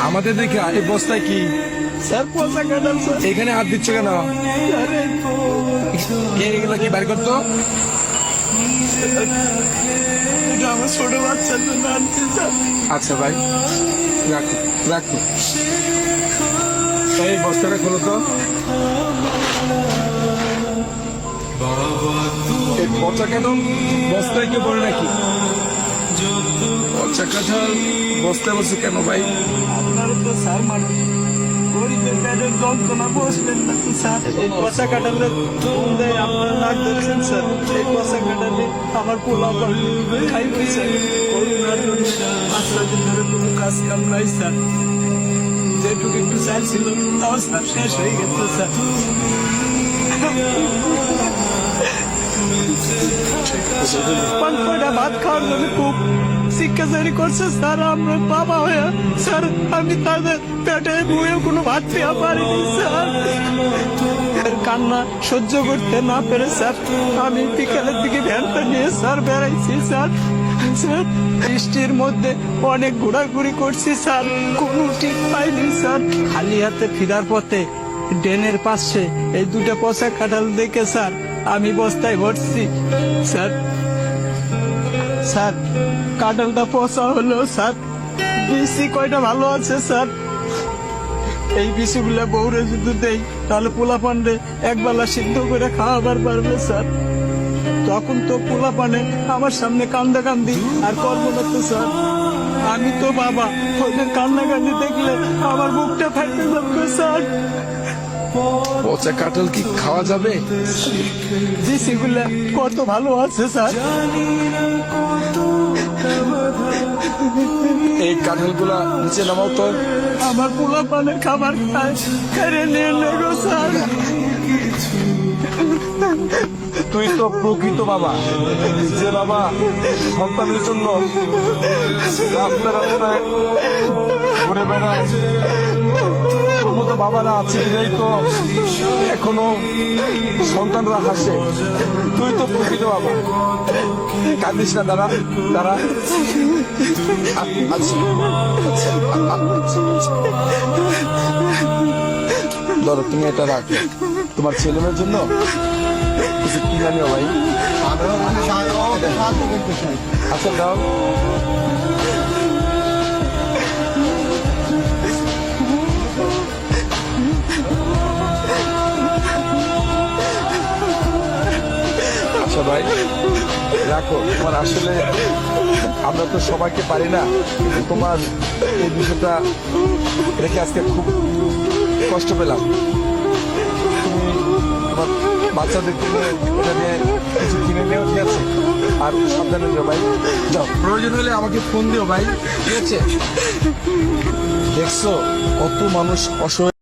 আমাদের দেখে এই বস্তায় কি? এখানে হাত দিচ্ছে কেন? কে এগুলো কি বাইর করতো? আচ্ছা ভাই, রাখো রাখো। এই বস্তাটা খোলো তো। এই পচা কেন? বস্তায় কেউ পড়ে নাকি? পচা কাঁঠাল বস্তায় বসে কেন ভাই? আপনারা তো স্যার মানুষ গরিবের পেটের যন্ত্রণা, বসবেন না স্যার এই পচা কাটালে দেয় আপনারা স্যার। এই পচা কাটালে আমার পোলা খাই স্যার? করোনার জন্য পাঁচ দিন ধরে কোনো স্যার। যেটুকু একটু চাল ছিল তাও স্যার শেষ হয়ে গেছে স্যার। পাঁচ ছয়টা ভাত খাওয়ার জন্য খুব শিক্ষাচারি করছে, স্যার, আমরা বাবা হয়ে, স্যার, আমি তাদের পেটে বয়ে কোনো ভাত পেয়ে পারিনি, স্যার। কান্না সহ্য করতে না পেরে, স্যার, আমি বিকেলের দিকে ভ্যানটা নিয়ে, স্যার, বেড়াইছি, স্যার। স্যার, বৃষ্টির মধ্যে অনেক ঘোরাঘুরি করছি, স্যার। কোনো ঠিক পাইনি, স্যার। খালি হাতে ফিরার পথে ড্রেনের পাশে এই দুটো পচা কাঁঠাল দেখে, স্যার আমি বস্তায় ভরছি। স্যার স্যার, কাঁঠালটা পচা হলো, স্যার। বিসি কয়টা ভালো আছে, স্যার? এই বিসিগুলা বউরে যদি দেই, তাহলে পোলা পান্ডে একবেলা সিদ্ধ করে খাওয়াবার পারবে, স্যার। তখন তো পোলা পানে আমার সামনে কান্দা কান্দি আর করব না তো স্যার। আমি তো বাবা, ওদের কান্না কান্দি দেখলে আমার বুকটা ফাটতে যাবে, স্যার। পচা কাঁঠাল কি খাওয়া যাবে? বিসিগুলা কত ভালো আছে স্যার। এই কাঁঠালগুলা নিচে নামাও তো। আমার পোলা পানের খাবার খায়। নিয়ে নেগো স্যার। তুই তো প্রকৃত বাবা। যে বাবা সন্তানের জন্য রাস্তা রাস্তায় ঘুরে বেড়ায়। বাবারা আছে এরাই তো এখনও সন্তানরা হাসে। তুই তো প্রকৃত বাবা। কাঁদিস না, দাঁড়া দাঁড়া। ধরো, তুমি এটা রাখো। তোমার ছেলে মেয়ের জন্য কিছু কিনে নিও ভাই? আচ্ছা দাও। আচ্ছা ভাই রাখো, তোমার আসলে আমরা তো সবাইকে পারি না তোমার এই বিষয়টা রেখে আজকে খুব কষ্ট পেলাম। তুমি তোমার বাচ্চাদের এটা দিয়ে কিছু কিনে নিও, ঠিক আছে? আর সাবধানে দিও ভাই, যাও। প্রয়োজন হলে আমাকে ফোন দিও ভাই, ঠিক আছে? দেখছ, কত মানুষ অসহায়